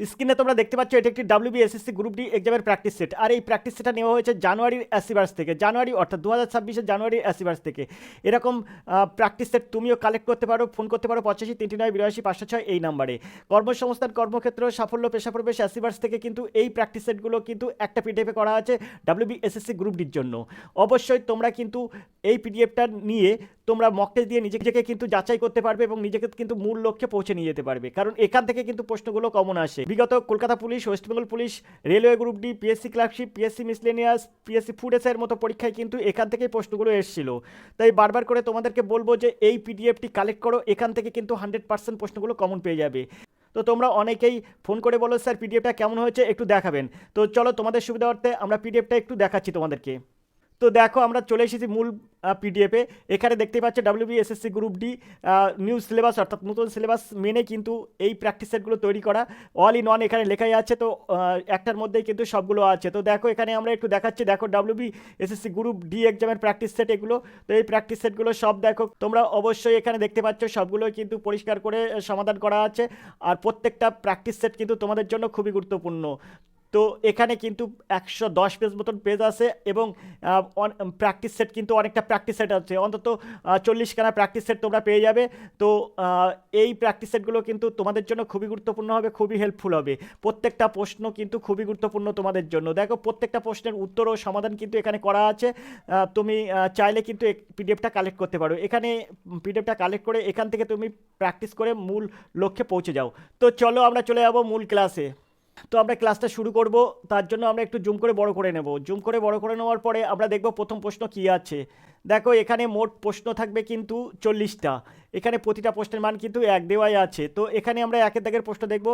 স্ক্রিনে তোমরা দেখতে পাচ্ছ, এটা একটি ডাব্লিউবি এসএসসি গ্রুপ ডি এক্সামের প্র্যাকটিস সেট আর এই প্র্যাকটিস সেটটা নেওয়া হয়েছে জানুয়ারির অ্যাসিভার্স থেকে। জানুয়ারি অর্থাৎ দু হাজার ছাব্বিশের জানুয়ারির অ্যাসিভার্স থেকে। এরকম প্র্যাকটিস সেট তুমিও কালেক্ট করতে পারো ফোন করতে পারো, পঁচাশি, তিনটি নয়, বিরাশি, পাঁচশো ছয়, এই নাম্বারে কর্মসংস্থান, কর্মক্ষেত্র, সাফল্য পেশা প্রবেশ অ্যাসিভার্স থেকে কিন্তু এই প্র্যাকটিস সেটগুলো কিন্তু একটা পিডিএফে করা আছে ডাব্লিউবি এসএসসি গ্রুপ ডির জন্য। অবশ্যই তোমরা কিন্তু এই পিডিএফটা নিয়ে তোমরা মক দিয়ে নিজেকে কিন্তু যাচাই করতে পারবে এবং নিজেকে কিন্তু মূল লক্ষ্যে পৌঁছে নিয়ে যেতে পারবে। কারণ এখান থেকে কিন্তু প্রশ্নগুলো কমন আসে। বিগত Kolkata police, West Bengal police, railway group D PSC clerkship PSC miscellaneous PSC food এসের মতো পরীক্ষায় কিন্তু এখান থেকেই প্রশ্নগুলো এসেছিল। তাই বারবার করে তোমাদেরকে বলব যে এই পিডিএফটি কালেক্ট করো, এখান থেকে কিন্তু হান্ড্রেড পার্সেন্ট প্রশ্নগুলো কমন পেয়ে যাবে। তো তোমরা অনেকেই ফোন করে বলো, স্যার পিডিএফটা কেমন হয়েছে? একটু দেখাবেন। তো চলো তোমাদের সুবিধার্থে আমরা পিডিএফটা একটু দেখাচ্ছি তোমাদেরকে। তো দেখো আমরা চলে এসেছি মূল পিডিএফে এখানে দেখতে পাচ্ছ WB SSC group D new syllabus অর্থাৎ নতুন সিলেবাস মেনে কিন্তু এই প্র্যাকটিস সেটগুলো তৈরি করা। অল ইন ওয়ান এখানে লেখাই আছে, তো একটার মধ্যেই কিন্তু সবগুলো আছে। তো দেখো এখানে আমরা একটু দেখাচ্ছি, দেখো ডাব্লিউবি এসএসসি গ্রুপ ডি এক্সামের প্র্যাকটিস সেট এগুলো। তো এই প্র্যাকটিস সেটগুলো সব দেখো, তোমরা অবশ্যই এখানে দেখতে পাচ্ছ, সবগুলোই কিন্তু পরিষ্কার করে সমাধান করা আছে। আর প্রত্যেকটা প্র্যাকটিস সেট কিন্তু তোমাদের জন্য খুবই গুরুত্বপূর্ণ। তো এখানে কিন্তু একশো দশ পেজ মতন পেজ আছে এবং প্র্যাকটিস সেট কিন্তু অনেকটা প্র্যাকটিস সেট আছে। অন্তত চল্লিশখানা প্র্যাকটিস সেট তোমরা পেয়ে যাবে। তো এই প্র্যাকটিস সেটগুলো কিন্তু তোমাদের জন্য খুবই গুরুত্বপূর্ণ হবে, খুবই হেল্পফুল হবে। প্রত্যেকটা প্রশ্ন কিন্তু খুবই গুরুত্বপূর্ণ তোমাদের জন্য। দেখো, প্রত্যেকটা প্রশ্নের উত্তর ও সমাধান কিন্তু এখানে করা আছে। তুমি চাইলে কিন্তু পিডিএফটা কালেক্ট করতে পারো। এখানে পিডিএফটা কালেক্ট করে এখান থেকে তুমি প্র্যাকটিস করে মূল লক্ষ্যে পৌঁছে যাও। তো চলো আমরা চলে যাব মূল ক্লাসে তো আমরা ক্লাসটা শুরু করব। তার জন্য আমরা একটু জুম করে বড় করে নেব। জুম করে বড় করে নেওয়ার পরে আমরা দেখব প্রথম প্রশ্ন কী আছে। দেখো, এখানে মোট প্রশ্ন থাকবে কিন্তু চল্লিশটা। এখানে প্রতিটা প্রশ্নের মান কিন্তু এক দেওয়াই আছে। তো এখানে আমরা একের দাগের প্রশ্ন দেখব।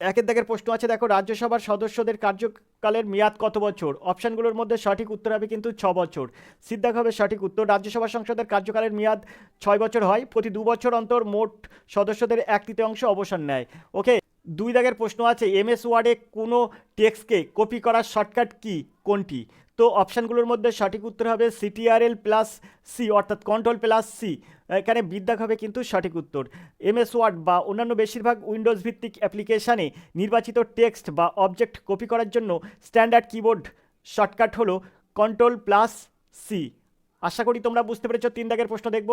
একের দাগের প্রশ্ন আছে, দেখো, রাজ্যসভার সদস্যদের কার্যকালের মেয়াদ কত বছর? অপশানগুলোর মধ্যে সঠিক উত্তর হবে কিন্তু ছ বছর। সিদ্ধাক হবে সঠিক উত্তর। রাজ্যসভা সংসদের কার্যকালের মেয়াদ ছয় বছর হয়। প্রতি দু বছর অন্তর মোট সদস্যদের এক তৃতীয়াংশ অবসর নেয়। ওকে দুই দাগের প্রশ্ন আছে এমএস ওয়ার্ডে কোনো টেক্সটকে কপি করার শর্টকাট কি? কোনটি? তো অপশানগুলোর মধ্যে সঠিক উত্তর হবে সিটিআরএল প্লাস সি, অর্থাৎ কন্ট্রোল প্লাস সি। এখানে বিদ্যাক হবে কিন্তু সঠিক উত্তর। এমএস ওয়ার্ড বা অন্যান্য বেশিরভাগ উইন্ডোজ ভিত্তিক অ্যাপ্লিকেশানে নির্বাচিত টেক্সট বা অবজেক্ট কপি করার জন্য স্ট্যান্ডার্ড কিবোর্ড শর্টকাট হলো কন্ট্রোল প্লাস সি। আশা করি তোমরা বুঝতে পেরেছ, তিন দাগের প্রশ্ন দেখব।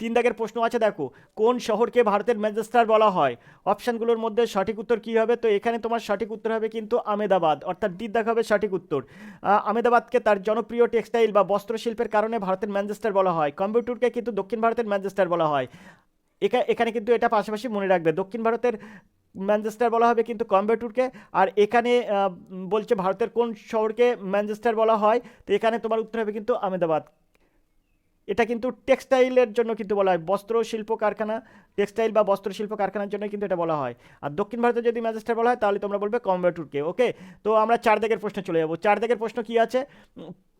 তিন দাগের প্রশ্ন আছে, দেখো। কোন শহরকে ভারতের ম্যানচেস্টার বলা হয়? অপশানগুলোর মধ্যে সঠিক উত্তর কী হবে? তো এখানে তোমার সঠিক উত্তর হবে কিন্তু আমেদাবাদ, অর্থাৎ ডি দাগ হবে সঠিক উত্তর। আমেদাবাদকে তার জনপ্রিয় টেক্সটাইল বা বস্ত্রশিল্পের কারণে ভারতের ম্যানচেস্টার বলা হয়। কম্পিউটারকে কিন্তু দক্ষিণ ভারতের ম্যানচেস্টার বলা হয়। এখা- এখানে কিন্তু এটা পাশাপাশি মনে রাখবে। দক্ষিণ ভারতের ম্যানচেস্টার বলা হবে কিন্তু কম্পিউটারকে। আর এখানে বলছে ভারতের কোন শহরকে ম্যানচেস্টার বলা হয়? তো এখানে তোমার উত্তর হবে কিন্তু আমেদাবাদ। এটা কিন্তু টেক্সটাইলের জন্য কিন্তু বলা হয়, বস্ত্র শিল্প কারখানা, টেক্সটাইল বা বস্ত্র শিল্প কারখানার জন্য কিন্তু এটা বলা হয়। আর দক্ষিণ ভারতে যদি ম্যাজেস্টার বলা হয়, তাহলে তোমরা বলবে কম্বিউটরকে ওকে? তো আমরা চার দাগের প্রশ্ন চলে যাব। চার দাগের প্রশ্ন কি আছে?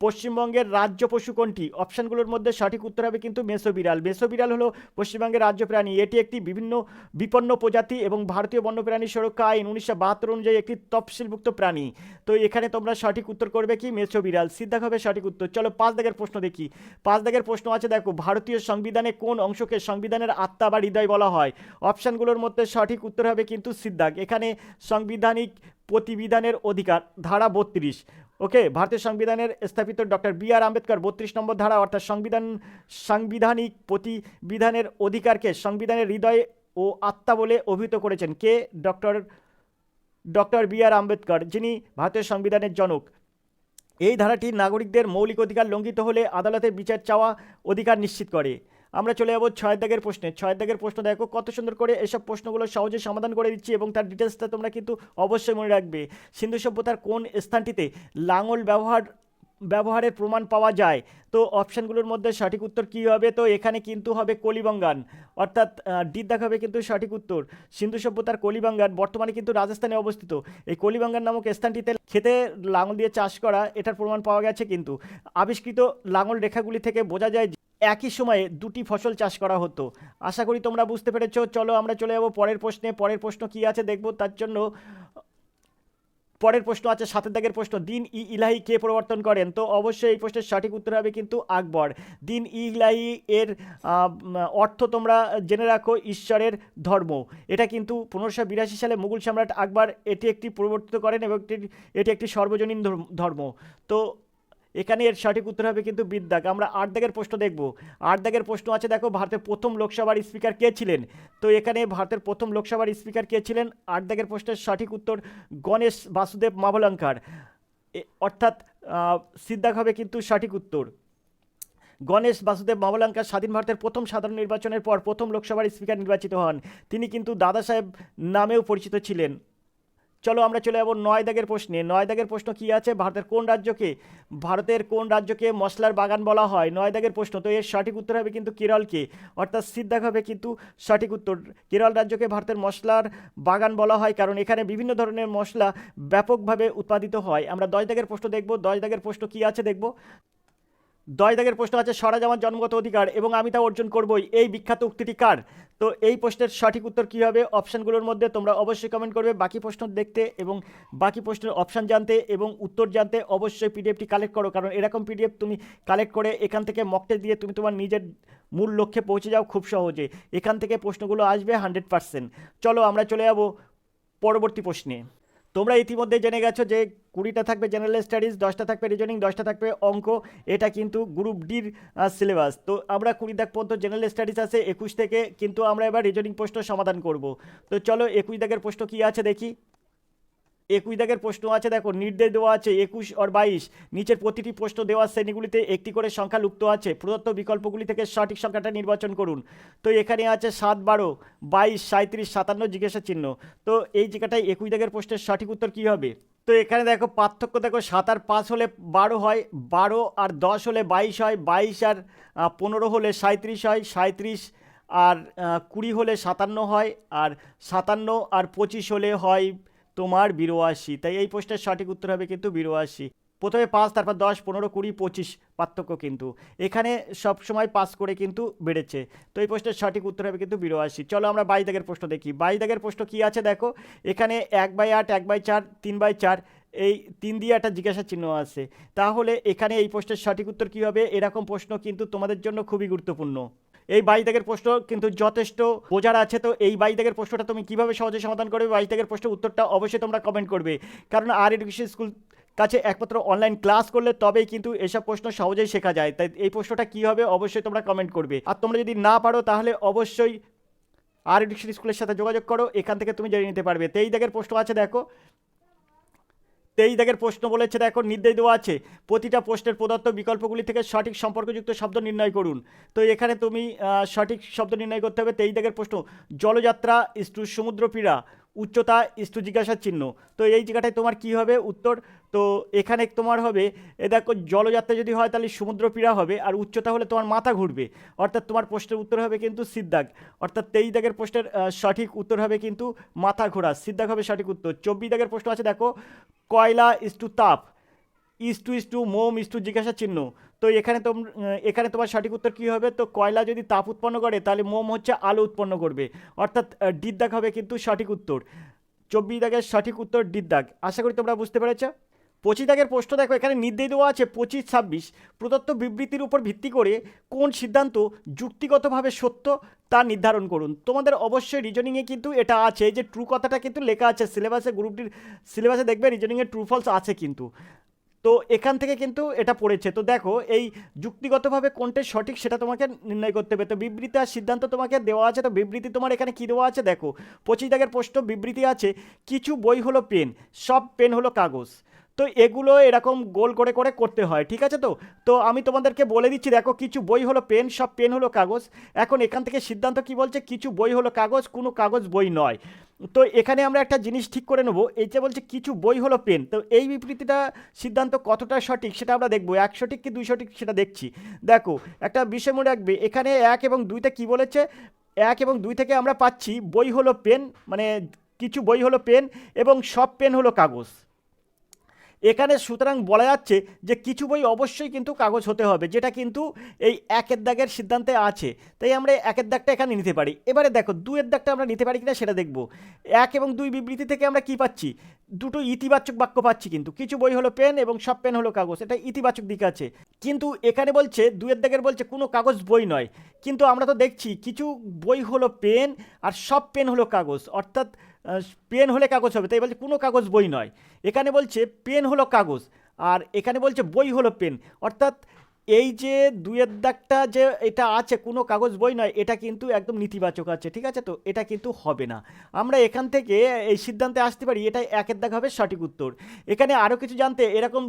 পশ্চিমবঙ্গের রাজ্য পশু কোনটি? অপশানগুলোর মধ্যে সঠিক উত্তর হবে কিন্তু মেসো বিড়াল মেসো বিড়াল হলো পশ্চিমবঙ্গের রাজ্য প্রাণী। এটি একটি বিভিন্ন বিপন্ন প্রজাতি এবং ভারতীয় বন্যপ্রাণী সুরক্ষা আইন উনিশশো বাহাত্তর অনুযায়ী একটি তফসিলভুক্ত প্রাণী। তো এখানে তোমরা সঠিক উত্তর করবে কি? মেসো বিড়াল সিদ্ধাক হবে সঠিক উত্তর। চলো পাঁচ দাগের প্রশ্ন দেখি। পাঁচ দাগের প্রশ্ন আছে, দেখো, ভারতীয় সংবিধানে কোন অংশকে সংবিধানের আত্মা বা হৃদয় বলা হয়? অপশানগুলোর মধ্যে সঠিক উত্তর হবে কিন্তু সিদ্ধাক এখানে সাংবিধানিক প্রতিবিধানের অধিকার, ধারা বত্রিশ। ওকে, ভারতীয় সংবিধানের স্থাপিত ডক্টর বি আর আম্বেদকর বত্রিশ নম্বর ধারা, অর্থাৎ সংবিধান, সাংবিধানিক প্রতিবিধানের অধিকারকে সংবিধানের হৃদয় ও আত্মা বলে অভিহিত করেছেন কে? Doctor doctor B R Ambedkar, যিনি ভারতীয় সংবিধানের জনক। এই ধারাটি নাগরিকদের মৌলিক অধিকার লঙ্ঘিত হলে আদালতের বিচার চাওয়া অধিকার নিশ্চিত করে। আমরা চলে যাব ছয় দাগের প্রশ্নে। ছয় দাগের প্রশ্ন দেখো, কত সুন্দর করে এসব প্রশ্নগুলো সহজে সমাধান করে দিচ্ছি এবং তার ডিটেলসটা তোমরা কিন্তু অবশ্যই মনে রাখবে। সিন্ধু সভ্যতার কোন স্থানটিতে লাঙল ব্যবহার ব্যবহারের প্রমাণ পাওয়া যায়। তো অপশানগুলোর মধ্যে সঠিক উত্তর কী হবে? তো এখানে কিন্তু হবে কলিবঙ্গান। অর্থাৎ ডি দেখাবে কিন্তু সঠিক উত্তর। সিন্ধু সভ্যতার কলিবঙ্গান বর্তমানে কিন্তু রাজস্থানে অবস্থিত। এই কলিবঙ্গান নামক স্থানটিতে খেতে লাঙল দিয়ে চাষ করা এটার প্রমাণ পাওয়া গেছে কিন্তু। আবিষ্কৃত লাঙল রেখাগুলি থেকে বোঝা যায় একই সময়ে দুটি ফসল চাষ করা হতো। আশা করি তোমরা বুঝতে পেরেছ। চলো আমরা চলে যাব পরের প্রশ্নে। পরের প্রশ্ন কী আছে দেখব। তার জন্য পরের প্রশ্ন আছে, সাতের দাগের প্রশ্ন, দিন ই ইলাহি কে প্রবর্তন করেন? তো অবশ্যই এই প্রশ্নের সঠিক উত্তর হবে কিন্তু আকবর। দিন ই ইলাহি এর অর্থ তোমরা জেনে রাখো, ঈশ্বরের ধর্ম। এটা কিন্তু পনেরোশো বিরাশি সালে মুঘল সম্রাট আকবর এটি একটি পরিবর্তিত করেন এবং এটি- একটি সর্বজনীন ধর্ম। তো এখানে এর সঠিক উত্তর হবে কিন্তু বিদ্যাক। আমরা আট দাগের প্রশ্ন দেখব। আট দাগের প্রশ্ন আছে, দেখো, ভারতের প্রথম লোকসভার স্পিকার কে ছিলেন? তো এখানে ভারতের প্রথম লোকসভার স্পিকার কে ছিলেন? আট দাগের প্রশ্নের সঠিক উত্তর গণেশ বাসুদেব মাভলঙ্কার। অর্থাৎ সিদ্ধাক হবে কিন্তু সঠিক উত্তর। গণেশ বাসুদেব মামলাঙ্কার স্বাধীন ভারতের প্রথম সাধারণ নির্বাচনের পর প্রথম লোকসভার স্পিকার নির্বাচিত হন। তিনি কিন্তু দাদা সাহেব নামেও পরিচিত ছিলেন। চলো আমরা চলে যাব নয় দাগের প্রশ্নে। নয় দাগের প্রশ্ন কি আছে? ভারতের কোন রাজ্যকে, ভারতের কোন রাজ্যকে মশলার বাগান বলা হয়? নয় দাগের প্রশ্ন, তো এর সঠিক উত্তর হবে কিন্তু কেরলকে। অর্থাৎ সিদ্ধাক হবে কিন্তু সঠিক উত্তর। কেরল রাজ্যকে ভারতের মশলার বাগান বলা হয় কারণ এখানে বিভিন্ন ধরনের মশলা ব্যাপকভাবে উৎপাদিত হয়। আমরা দশ দাগের প্রশ্ন দেখব। দশ দাগের প্রশ্ন কি আছে দেখব? দশ দাগের প্রশ্ন আছে স্বরাজ আমার জন্মগত অধিকার এবং আমি তা অর্জন করবই। এই বিখ্যাত উক্তিটি কার? তো এই প্রশ্নের সঠিক উত্তর কী হবে? অপশানগুলোর মধ্যে তোমরা অবশ্যই কমেন্ট করবে। বাকি প্রশ্ন দেখতে এবং বাকি প্রশ্নের অপশান জানতে এবং উত্তর জানতে অবশ্যই পিডিএফটি কালেক্ট করো। কারণ এরকম পিডিএফ তুমি কালেক্ট করে এখান থেকে মকটে দিয়ে তুমি তোমার নিজের মূল লক্ষ্যে পৌঁছে যাও খুব সহজে। এখান থেকে প্রশ্নগুলো আসবে হান্ড্রেড পার্সেন্ট চলো আমরা চলে যাব পরবর্তী প্রশ্নে। তোমরা ইতিমধ্যে জেনে গেছো যে কুড়িটা থাকবে জেনারেল স্টাডিজ দশটা থাকবে রিজনিং দশটা থাকবে অঙ্ক। এটা কিন্তু গ্রুপ ডির সিলেবাস তো আমরা কুড়ি দাগ পর্যন্ত জেনারেল স্টাডিজ আছে, একুশ থেকে কিন্তু আমরা এবার রিজনিং প্রশ্ন সমাধান করব। তো চলো একুশ দাগের প্রশ্ন কী আছে দেখি। একুশ দাগের প্রশ্ন আছে, দেখো, নির্দেশ দেওয়া আছে একুশ আর বাইশ। নিচের প্রতিটি প্রশ্ন দেওয়া শ্রেণীগুলিতে একটি করে সংখ্যা লুপ্ত আছে। প্রদত্ত বিকল্পগুলি থেকে সঠিক সংখ্যাটা নির্বাচন করুন। তো এখানে আছে সাত বারো, বাইশ সাঁত্রিশ সাতান্ন জিজ্ঞাসা চিহ্ন। তো এই জায়গাটায় একুশ দাগের প্রশ্নের সঠিক উত্তর কী হবে? তো এখানে দেখো, পার্থক্য দেখো, সাত আর পাঁচ হলে বারো হয়, বারো আর দশ হলে বাইশ হয়, বাইশ আর পনেরো হলে সাঁত্রিশ হয় সাঁত্রিশ আর কুড়ি হলে সাতান্ন হয়, আর সাতান্ন আর পঁচিশ হলে হয় তোমার বিরোয়াশি। তাই এই প্রশ্নের সঠিক উত্তর হবে কিন্তু বিরোয়াশি। প্রথমে পাঁচ, তারপর দশ, পনেরো, কুড়ি, পঁচিশ পার্থক্য কিন্তু। এখানে সব সময় পাস করে কিন্তু বেড়েছে। তো এই প্রশ্নের সঠিক উত্তর হবে কিন্তু বিরোয়াশি। চলো আমরা বাইশ দাগের প্রশ্ন দেখি। বাইশ দাগের প্রশ্ন কী আছে দেখো? এখানে এক বাই আট, এক বাই চার, তিন বাই চার, এই তিন দিয়ে একটা জিজ্ঞাসা চিহ্ন আছে। তাহলে এখানে এই প্রশ্নের সঠিক উত্তর কী হবে? এরকম প্রশ্ন কিন্তু তোমাদের জন্য খুবই গুরুত্বপূর্ণ। এই বাইশ দাগের প্রশ্ন কিন্তু যথেষ্ট বোঝার আছে। তো এই বাইশ দাগের প্রশ্নটা তুমি কীভাবে সহজে সমাধান করবে? বাইশ দাগের প্রশ্নের উত্তরটা অবশ্যই তোমরা কমেন্ট করবে। কারণ আর এডুকেশন স্কুল কাছে একমাত্র অনলাইন ক্লাস করলে তবেই কিন্তু এসব প্রশ্ন সহজেই শেখা যায়। তাই এই প্রশ্নটা কী হবে অবশ্যই তোমরা কমেন্ট করবে। আর তোমরা যদি না পারো তাহলে অবশ্যই আর এডুকেশন স্কুলের সাথে যোগাযোগ করো। এখান থেকে তুমি জেনে নিতে পারবে। তেইশ দাগের প্রশ্ন আছে, দেখো। তেইশ দাগের প্রশ্ন বলেছে, দেখো, নির্দেশ দেওয়া আছে, প্রতিটা প্রশ্নের প্রদত্ত বিকল্পগুলি থেকে সঠিক সম্পর্কযুক্ত শব্দ নির্ণয় করুন। তো এখানে তুমি সঠিক শব্দ নির্ণয় করতে হবে, তেইশ দাগের প্রশ্ন, জলযাত্রা ইস্টু সমুদ্রপীড়া উচ্চতা ইস্টু জিজ্ঞাসা চিহ্ন। তো এই জায়গাটায় তোমার কি হবে? উত্তর, তো এখানে তোমার হবে, এ দেখো, জলযাত্রা যদি হয় তাহলে সমুদ্রপীড়া হবে, আর উচ্চতা হলে তোমার মাথা ঘুরবে। অর্থাৎ তোমার প্রশ্নের উত্তর হবে কিন্তু সিদ্ধাগ অর্থাৎ তেইশ দাগের প্রশ্নের সঠিক উত্তর হবে কিন্তু মাথা ঘোরা। সিদ্দাগ হবে সঠিক উত্তর। চব্বিশ দাগের প্রশ্ন আছে, দেখো, কয়লা ইস্টু তাপ। ইস্টু টু মোম ইস টু জিজ্ঞাসা চিহ্ন। তো এখানে তোম এখানে তোমার সঠিক উত্তর কী হবে? তো কয়লা যদি তাপ উৎপন্ন করে তাহলে মোম হচ্ছে আলো উৎপন্ন করবে। অর্থাৎ আহ, ডিদ্দাগ হবে কিন্তু সঠিক উত্তর। চব্বিশ দাগের সঠিক উত্তর ডিদ্দাগ আশা করি তোমরা বুঝতে পেরেছ? পঁচিশ দাগের প্রশ্ন দেখো এখানে নির্দেশ দেওয়া আছে পঁচিশ ছাব্বিশ। প্রদত্ত বিবৃতির উপর ভিত্তি করে কোন সিদ্ধান্ত যুক্তিগতভাবে সত্য তা নির্ধারণ করুন। তোমাদের অবশ্যই রিজনিংয়ে কিন্তু এটা আছে যে ট্রু কথাটা কিন্তু লেখা আছে। সিলেবাসে গ্রুপটির সিলেবাসে দেখবে রিজনিংয়ে ট্রু ফলস আছে কিন্তু। তো এখান থেকে কিন্তু এটা পড়েছে। তো দেখো, এই যুক্তিগতভাবে কোনটা সঠিক সেটা তোমাকে নির্ণয় করতে হবে। তো বিবৃতি আর সিদ্ধান্ত তোমাকে দেওয়া আছে। তো বিবৃতি তোমার এখানে কী দেওয়া আছে? দেখো, পঁচিশ দাগের প্রশ্ন বিবৃতি আছে, কিছু বই হলো পেন, সব পেন হলো কাগজ। তো এগুলো এরকম গোল করে করে করতে হয়, ঠিক আছে তো? তো আমি তোমাদেরকে বলে দিচ্ছি, দেখো কিছু বই হলো পেন, সব পেন হলো কাগজ। এখন এখান থেকে সিদ্ধান্ত কি বলছে? কিছু বই হলো কাগজ, কোনো কাগজ বই নয়। তো এখানে আমরা একটা জিনিস ঠিক করে নেব, এই যে বলছে কিছু বই হলো পেন। তো এই বিবৃতিটা সিদ্ধান্ত কতটা সঠিক সেটা আমরা দেখব এক সঠিক কি দুই সঠিক সেটা দেখছি। দেখো, একটা বিষয় মনে রাখবে, এখানে এক এবং দুইতে কি বলেছে? এক এবং দুই থেকে আমরা পাচ্ছি বই হলো পেন মানে কিছু বই হলো পেন এবং সব পেন হলো কাগজ। এখানে সুতরাং বলা যাচ্ছে যে কিছু বই অবশ্যই কিন্তু কাগজ হতে হবে, যেটা কিন্তু এই একের দাগের সিদ্ধান্তে আছে। তাই আমরা একের দাগটা এখানে নিতে পারি। এবারে দেখো দুয়ের দাগটা আমরা নিতে পারি কিনা সেটা দেখব। এক এবং দুই বিবৃতি থেকে আমরা কি পাচ্ছি? দুটো ইতিবাচক বাক্য পাচ্ছি কিন্তু। কিছু বই হলো পেন এবং সব পেন হলো কাগজ, এটা ইতিবাচক দিক আছে। কিন্তু এখানে বলছে দুয়ের দাগের বলছে কোনো কাগজ বই নয়। কিন্তু আমরা তো দেখছি, কিছু বই হলো পেন আর সব পেন হলো কাগজ। অর্থাৎ পেন হলে কাগজ হবে, তাই বলছে কোনো কাগজ বই নয়। এখানে বলছে, পেন হলো কাগজ, আর এখানে বলছে বই হলো পেন। অর্থাৎ এই যে দুয়ের দাগটা যে এটা আছে, কোনো কাগজ বই নয়, এটা কিন্তু একদম নেতিবাচক আছে, ঠিক আছে তো? এটা কিন্তু হবে না। আমরা এখান থেকে এই সিদ্ধান্তে আসতে পারি এটা একের দাগ হবে সঠিক উত্তর। এখানে আরও কিছু জানতে, এরকম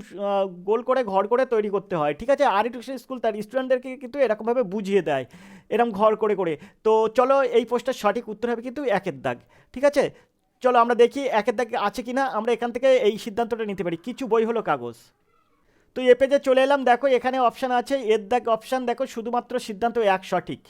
গোল করে ঘর করে তৈরি করতে হয়, ঠিক আছে? আর টিউশন স্কুল তার স্টুডেন্টদেরকে কিন্তু এরকমভাবে বুঝিয়ে দেয় এরকম ঘর করে করে। তো চলো, এই পোস্টের সঠিক উত্তর হবে কিন্তু একের দাগ, ঠিক আছে? চলো আমরা দেখি একের দাগ আছে কি না আমরা এখান থেকে এই সিদ্ধান্তটা নিতে পারি। কিছু বই হলো কাগজ। তো এ পেজে চলে এলাম, দেখো এখানে অপশান আছে, এর দেখ অপশান দেখো শুধুমাত্র সিদ্ধান্ত এক সঠিক।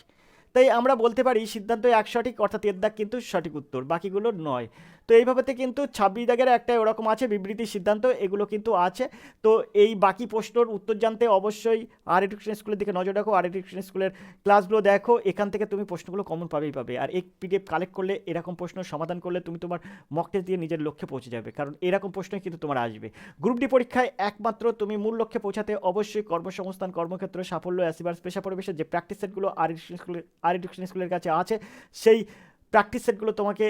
তাই আমরা বলতে পারি সিদ্ধান্ত এক সঠিক, অর্থাৎ এর দাগ কিন্তু সঠিক উত্তর, বাকিগুলো নয়। তো এইভাবেতে কিন্তু ছাব্বিশ দাগের একটা ওরকম আছে বিবৃতি সিদ্ধান্ত, এগুলো কিন্তু আছে। তো এই বাকি প্রশ্নর উত্তর জানতে অবশ্যই আর এডুকেশন স্কুলের দিকে নজর রাখো। আর এডুকেশন স্কুলের ক্লাসগুলো দেখো, এখান থেকে তুমি প্রশ্নগুলো কমন পাবেই পাবে। আর এই পিডিএফ কালেক্ট করলে এরকম প্রশ্ন সমাধান করলে তুমি তোমার মক দিয়ে নিজের লক্ষ্যে পৌঁছে যাবে, কারণ এরকম প্রশ্নই কিন্তু তোমার আসবে। গ্রুপ ডি পরীক্ষায় একমাত্র তুমি মূল লক্ষ্যে পৌঁছাতে অবশ্যই কর্মসংস্থান, কর্মক্ষেত্র, সাফল্য, অ্যাসিভার্স পেশা পরিবেশের যে প্র্যাকটিস সেটগুলো আর স্কুলের আর এডুকেশন স্কুলের কাছে আছে, সেই প্র্যাকটিস সেটগুলো তোমাকে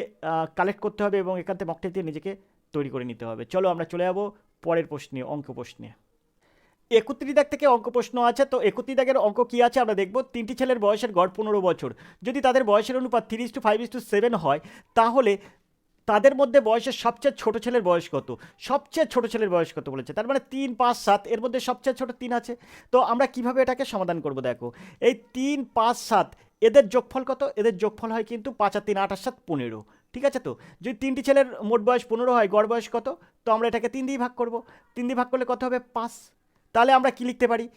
কালেক্ট করতে হবে এবং এখান থেকে মক দিয়ে নিজেকে তৈরি করে নিতে হবে। চলো আমরা চলে যাব পরের প্রশ্নে অঙ্ক প্রশ্নে একত্রিশ দাগ থেকে অঙ্ক প্রশ্ন আছে, তো একত্রিশ দাগের অঙ্ক কী আছে আমরা দেখব। তিনটি ছেলের বয়সের গড় পনেরো বছর। যদি তাদের বয়সের অনুপাত তিরিশ two five is two seven হয়, তাহলে তাদের মধ্যে বয়সের সবচেয়ে ছোট ছেলের বয়স কত? সবচেয়ে ছোট ছেলের বয়স কত বলেছে? তার মানে তিন, পাঁচ, সাত, এর মধ্যে সবচেয়ে ছোট তিন আছে। তো আমরা কীভাবে এটাকে সমাধান করব দেখো। এই তিন, পাঁচ, সাত এদের যোগফল কত? এদের যোগফল হয় কিন্তু পাঁচ আর তিন আর সাত পনেরো। ঠিক আছে তো? যদি তিনটি ছেলের মোট বয়স পনেরো হয়, গড় বয়স কত? তো আমরা এটাকে তিন দিয়ে ভাগ করব। তিন দিয়ে ভাগ করলে কত হবে? পাঁচ। তাহলে আমরা কী লিখতে পারি?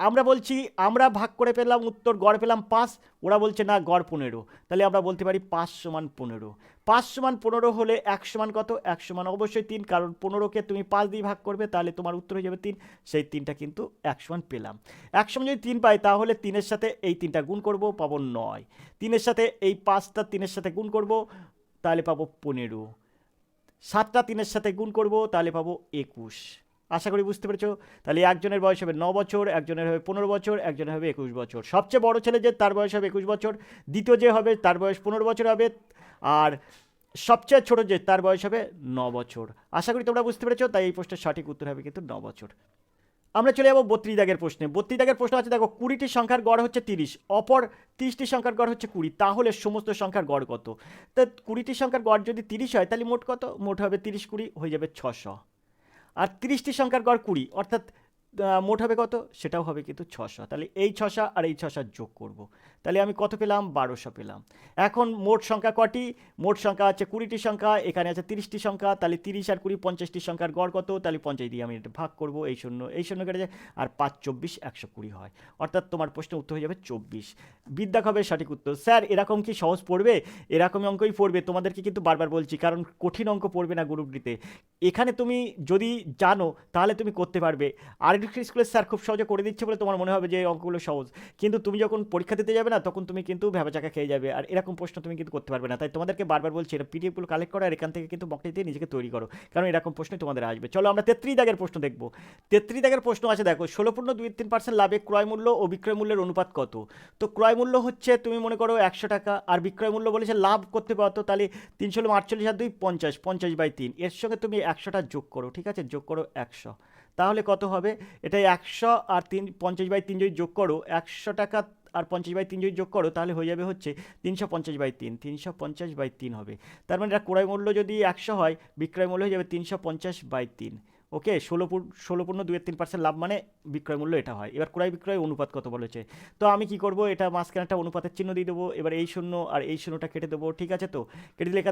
আমরা বলছি, আমরা ভাগ করে পেলাম উত্তর, গড় পেলাম পাঁচ, ওরা বলছে না, গড় পনেরো। তাহলে আমরা বলতে পারি পাঁচ সমান পনেরো। পাঁচ সমান পনেরো হলে এক সমান কত? এক সমান অবশ্যই তিন, কারণ পনেরোকে তুমি পাঁচ দিয়ে ভাগ করবে, তাহলে তোমার উত্তর হয়ে যাবে তিন। সেই তিনটা কিন্তু এক সমান পেলাম। এক সমান যদি তিন পাই, তাহলে তিনের সাথে এই তিনটা গুণ করব, পাবো নয়। তিনের সাথে এই পাঁচটা তিনের সাথে গুণ করব, তাহলে পাবো পনেরো। সাতটা তিনের সাথে গুণ করব, তাহলে পাবো একুশ। আশা করি বুঝতে পেরেছ। তাহলে একজনের বয়স হবে ন বছর, একজনের হবে পনেরো বছর, একজনের হবে একুশ বছর। সবচেয়ে বড় ছেলে যে, তার বয়স হবে একুশ বছর। দ্বিতীয় যে হবে, তার বয়স পনেরো বছর হবে। আর সবচেয়ে ছোট যে, তার বয়স হবে ন বছর। আশা করি তোমরা বুঝতে পেরেছ, তাই এই প্রশ্নের সঠিক উত্তর হবে কিন্তু ন বছর। আমরা চলে যাব বত্রিশ দাগের প্রশ্নে। বত্রিশ দাগের প্রশ্ন আছে, দেখো, কুড়িটি সংখ্যার গড় হচ্ছে তিরিশ, অপর তিরিশটি সংখ্যার গড় হচ্ছে কুড়ি, তাহলে সমস্ত সংখ্যার গড় কত? তা কুড়িটি সংখ্যার গড় যদি তিরিশ হয়, তাহলে মোট কত? মোট হবে তিরিশ কুড়ি, হয়ে যাবে ছশো। আর তিরিশটি সংখ্যার গড় কুড়ি অর্থাৎ মোট হবে কত? সেটাও হবে কিন্তু ছশো। তাহলে এই ছশা আর এই ছশো যোগ করব। তাহলে আমি কত পেলাম? বারোশো পেলাম। এখন মোট সংখ্যা কটি? মোট সংখ্যা আছে কুড়িটি সংখ্যা, এখানে আছে তিরিশটি সংখ্যা, তাহলে তিরিশ আর কুড়ি, পঞ্চাশটি সংখ্যার গড় কত? তাহলে পঞ্চাশ দিয়ে আমি এটা ভাগ করব, এই শূন্য এই শূন্য কেটে যায়, আর পাঁচ, চব্বিশ, একশো কুড়ি হয়। অর্থাৎ তোমার প্রশ্নের উত্তর হয়ে যাবে চব্বিশ। বিদ্যা হবে সঠিক উত্তর। স্যার, এরকম কি সহজ পড়বে? এরকমই অঙ্কই পড়বে। তোমাদেরকে কিন্তু বারবার বলছি, কারণ কঠিন অঙ্ক পড়বে না গ্রুপ ডিতে এখানে তুমি যদি জানো, তাহলে তুমি করতে পারবে। আর স্কুলের স্যার খুব সহজে করে দিচ্ছে বলে তোমার মনে হবে যে অঙ্কগুলো সহজ। কিন্তু তুমি যখন পরীক্ষা দিতে যাবে না, তখন তুমি কিন্তু ভেবাচাকা খেয়ে যাবে। আর এরকম প্রশ্ন তুমি কিন্তু করতে পারবে না। তাই তোমাদেরকে বারবার বলছি, এটা পিডিএফগুলো কালেক্ট করো আর এখান থেকে কিন্তু মকটি দিয়ে নিজেকে তৈরি করো। কারণ এরকম প্রশ্ন তোমাদের আসবে। চলো আমরা তেত্রিশ দাগের প্রশ্ন দেখব। তেত্রিশ দাগের প্রশ্ন আছে, দেখো ষোলো পূর্ণ দুই তিন পার্সেন্ট লাভে ক্রয় মূল্য ও বিক্রয় মূল্যের অনুপাত কত? তো ক্রয় মূল্য হচ্ছে, তুমি মনে করো একশো টাকা, আর বিক্রয় মূল্য বলেছে লাভ করতে পারতো তাহলে তিনশো আটচল্লিশ আর দুই পঞ্চাশ পঞ্চাশ বাই তিন। এর সঙ্গে তুমি একশোটা যোগ করো, ঠিক আছে? যোগ করো একশো। তাহলে কত হবে? এটা একশো আর তিন, পঞ্চাশ বাই তিন যদি যোগ করো, একশো টাকা আর পঞ্চাশ বাই তিন যদি যোগ করো, তাহলে হয়ে যাবে হচ্ছে তিনশো পঞ্চাশ বাই তিন, তিনশো পঞ্চাশ বাই তিন হবে। তার মানে এটা ক্রয় মূল্য যদি একশো হয়, বিক্রয় মূল্য হয়ে যাবে তিনশো পঞ্চাশ বাই তিন। ওকে? ষোলো ষোলো পূর্ণ দুয়ের তিন পার্সেন্ট লাভ মানে বিক্রয় মূল্য এটা হয়। এবার ক্রয় বিক্রয় অনুপাত কত বলেছে? তো আমি কি করব? এটা মাঝখানে একটা অনুপাতের চিহ্ন দিয়ে দেবো। এবার এই শূন্য আর এই শূন্যটা কেটে দেবো। ঠিক আছে তো? কেটে দিলে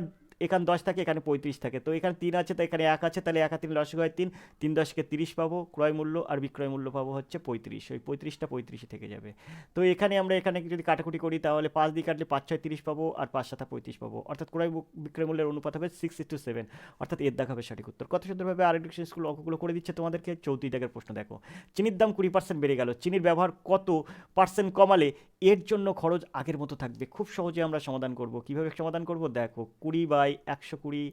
এখান দশ থাকে, এখানে পঁয়ত্রিশ থাকে। তো এখানে তিন আছে, তো এখানে এক আছে, তাহলে এক তিন লসগু হয় তিন। তিন দশকে তিরিশ পাবো, ক্রয় মূল্য আর বিক্রয় মূল্য পাবো হচ্ছে পঁয়ত্রিশ। ওই পঁয়ত্রিশটা পঁয়ত্রিশে থেকে যাবে। তো এখানে আমরা এখানে যদি কাটাকুটি করি, তাহলে পাঁচ দিয়ে কাটলে পাঁচ, ছয়, তিরিশ পাবো আর পাঁচ সাথে পঁয়ত্রিশ পাবো। অর্থাৎ ক্রয় বিক্রয় মূল্যের অনুপাত হবে সিক্স টু সেভেন অর্থাৎ এর দেখাবে সঠিক উত্তর। কত সুন্দরভাবে আর এডুকেশন স্কুল অঙ্কগুলো করে দিচ্ছে তোমাদেরকে? চৌত্রিশ দাগের প্রশ্ন দেখো। চিনির দাম কুড়ি পার্সেন্ট বেড়ে গেল। চিনির ব্যবহার কত পার্সেন্ট কমালে এর জন্য খরচ আগের মতো থাকবে? খুব সহজে আমরা সমাধান করব। কীভাবে সমাধান করব? দেখো, কুড়ি বাই একশো কুড়ি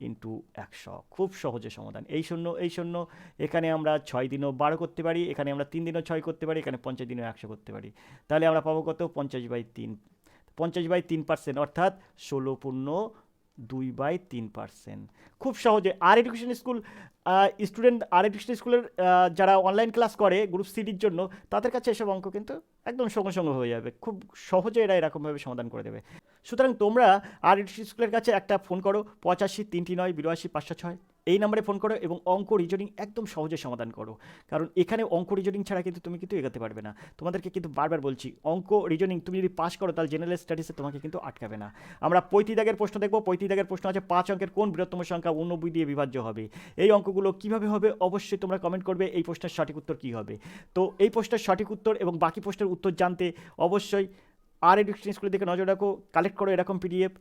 ইন্টু একশো। খুব সহজে সমাধান। এই শূন্য এই শূন্য, এখানে আমরা ছয় দিনও বারো করতে পারি, এখানে আমরা তিন দিনও ছয় করতে পারি, এখানে পঞ্চাশ দিনও একশো করতে পারি। তাহলে আমরা পাবো কত? পঞ্চাশ বাই তিন। পঞ্চাশ বাই তিন পার্সেন্ট, অর্থাৎ ষোলো পূর্ণ দুই বাই তিন পার্সেন্ট খুব সহজে আর এডুকেশন স্কুল স্টুডেন্ট আর এডুকেশন স্কুলের যারা অনলাইন ক্লাস করে গ্রুপ সিডির জন্য, তাদের কাছে এসব অঙ্ক কিন্তু একদম সঙ্গে সঙ্গে হয়ে যাবে। খুব সহজে এরা এরকমভাবে সমাধান করে দেবে। সুতরাং তোমরা আর এডুকেশন স্কুলের কাছে একটা ফোন করো, পঁচাশি তিনটি নয়, বিরাশি পাঁচশো ছয়। এই নাম্বারে ফোন করো এবং অঙ্ক রিজনিং একদম সহজে সমাধান করো। কারণ এখানে অঙ্ক রিজনিং ছাড়া কিন্তু তুমি কিন্তু এগোতে পারবে না। তোমাদেরকে কিন্তু বারবার বলছি, অঙ্ক রিজনিং তুমি যদি পাস করো তাহলে জেনারেল স্টাডিসে তোমাকে কিন্তু আটকাবে না। আমরা পঁয়ত্রিশ দাগের প্রশ্ন দেখব পঁয়ত্রিশ দাগের প্রশ্ন আছে, পাঁচ অঙ্কের কোন বৃহত্তম সংখ্যা উনব্বই দিয়ে বিভাজ্য হবে? এই অঙ্কগুলো কীভাবে হবে? অবশ্যই তোমরা কমেন্ট করবে, এই প্রশ্নের সঠিক উত্তর কী হবে? তো এই প্রশ্নের সঠিক উত্তর এবং বাকি প্রশ্নের উত্তর জানতে অবশ্যই আর এডুকেশন স্কুলের দিকে নজর রাখো কালেক্ট করো এরকম পিডিএফ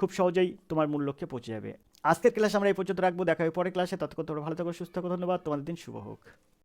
খুব সহজেই তোমার মূল লক্ষ্যে পৌঁছে যাবে। আজকের ক্লাস আমরা এই পর্যন্ত রাখব। দেখা হবে পরে ক্লাসে। ততক্ষণ তোমরা ভালো থাকো, সুস্থ থাকো। ধন্যবাদ। তোমাদের দিন শুভ হোক।